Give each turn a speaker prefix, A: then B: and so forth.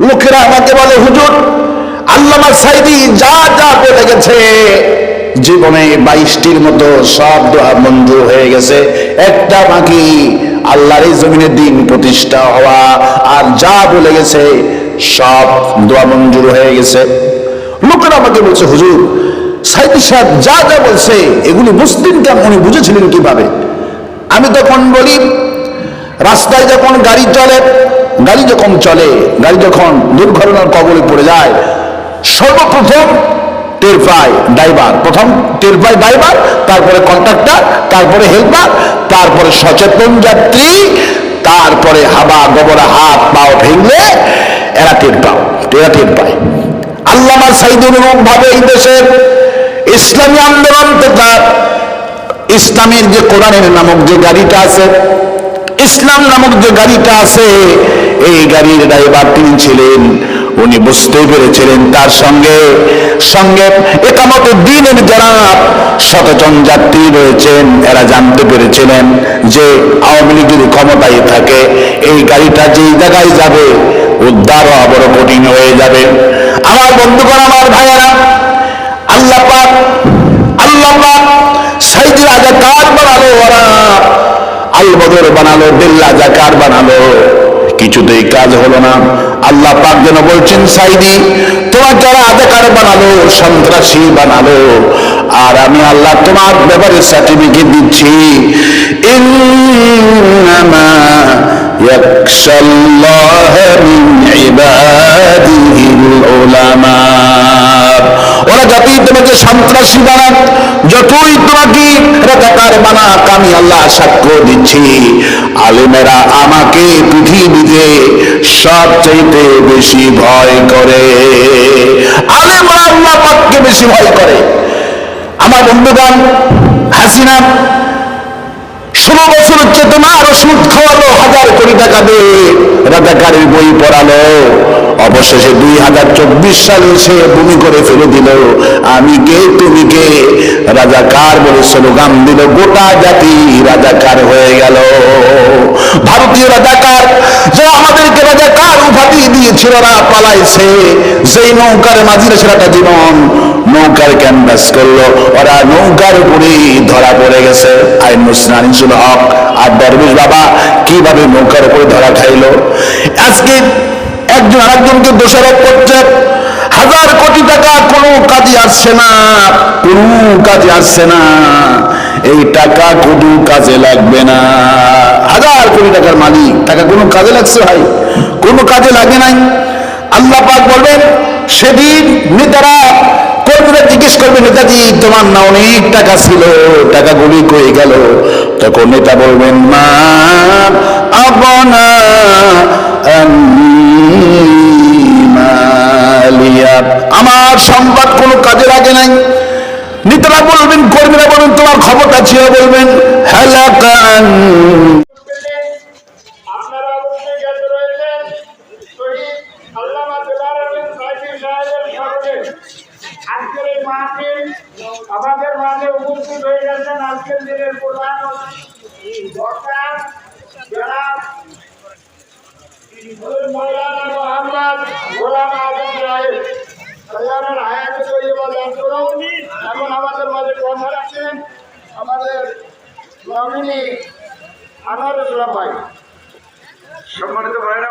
A: লোকেরা আমাকে বলে, হুজুর, আল্লামা সাইদি যা যা বলে গেছে, জীবনে বাইশটির মতো সব দোয়া মঞ্জুর হয়ে গেছে। একটা বাকি আল্লাহর এই জমিনে দিন প্রতিষ্ঠা হওয়া, আর যা বলে গেছে, সব দোয়া মঞ্জুর হয়ে গেছে। লোকেরা আমাকে বলছে, হুজুর, সাইদি সাহেব যা যা বলছে, এগুলি মুসলিম কেমন উনি বুঝেছিলেন কীভাবে? আমি তখন বলি, রাস্তায় যখন গাড়ি চলে গাড়ি যখন চলে, গাড়ি যখন দুর্ঘটনার কবলে পড়ে যায়, সর্বপ্রথম টের পায় ড্রাইভার, প্রথম টের পায় ড্রাইভার, তারপরে কন্ট্রাক্টর তারপরে হেল্পার, তারপরে সচেতন যাত্রী, তারপরে হাবা গোবরা হাত, পাও ভেঙলে এরা টের পাও এরা টের পায় আল্লামা সাইদুল ভাবে এই দেশের ইসলামী আন্দোলন তথা ইসলামের যে কোরআনের নামক যে গাড়িটা আছে ইসলাম নামক যে গাড়িটা আছে, এই গাড়ির ড্রাইভার তিনি ছিলেন, উনি বুঝতে পেরেছিলেন তার সঙ্গে সঙ্গে একামত দিনের যারা সচেতন যাত্রী রয়েছেন, এরা জানতে পেরেছিলেন যে আওয়ামী লীগের ক্ষমতায় থাকে, এই গাড়িটা যেই জায়গায় যাবে, উদ্ধার হওয়া বড় কঠিন হয়ে যাবে। আমার বন্ধুগণ, আমার ভাইয়েরা আল্লাহ পাক সাইদি রাজা কার বানালো ওরা আল বদর বানালো, বিল্লা জাকার বানালো। কিছুতেই কাজ হলো না। আল্লাহ পাক যেন বলছেন, সাইদি, তোমার যারা আধাকার বানালো, সন্ত্রাসী বানালো, আর আমি আল্লাহ তোমার ব্যাপারে সার্টিফিকেট দিচ্ছি। ওরা যতই তোমাকে সন্ত্রাসী বানাক যতই তোমাকে রাজাকার বানাক, আমি আল্লাহ সাক্ষ্য দিচ্ছি। আলেমেরা আমাকে পৃথিবীতে সবচাইতে বেশি ভয় করে। আলেমরা আল্লাহ পাককে বেশি ভয় করে। আমার বন্ধুগণ, হাসিনা, ষোলো বছর চেতনা আরও সুদ খাওয়ালো, হাজার কোটি টাকা দিয়ে রাজাকারের বই পড়ালো। অবশেষে দুই হাজার চব্বিশ সালে সে ভূমি করে ফেলে দিল। আমি কে, তুমি কে? রাজাকার বলে স্লোগান দিল, গোটা জাতি রাজাকার হয়ে গেল। ভারতীয় রাজাকার যারা আমাদেরকে রাজাকার উপাধি দিয়েছিল না পালাইছে। যেই নৌকার মাঝিরা সেরাটা জীবন নৌকার ক্যানভাস করল। ওরা নৌকার উপরেই ধরা পড়ে গেছে। আইন মুসলিম হক আর দরবেশ বাবা কীভাবে নৌকার উপরে ধরা খাইলো? আজকে একজন আরেকজনকে দোষারোপ করছে। হাজার কোটি টাকা কোনো কাজে আসছে না, কোনো কাজে আসছে না। এই টাকা কোনো কাজে লাগবে না। হাজার কোটি টাকার মালিক, টাকা কোনো কাজে লাগছে ভাই? কোনো কাজে লাগে নাই। আল্লাহ পাক বলবেন, সেদিন নেতারা কর্মীরা জিজ্ঞেস করবে, নেতাজি, তোমার না অনেক টাকা ছিল টাকা গুলি কয়ে গেল? তখন নেতা বলবেন, মা আপনা আমার সংবাদ কোনো কাজে লাগে নাই। নেতারা বলবেন, কর্মীরা বলবেন, তোমার খবরটা ছিল বলবেন
B: মাহফিল আমাদের মাঝে উপস্থিত হয়ে গেছেন আজকের দিনের প্রধান বক্তা যারা গোলাম আল্লাহর আয়াত তৈবা দান করুন এখন আমাদের মাঝে কথা রাখছেন আমাদের নমিনী আনারুল্লাহ ভাই সম্মানিত ভাইরা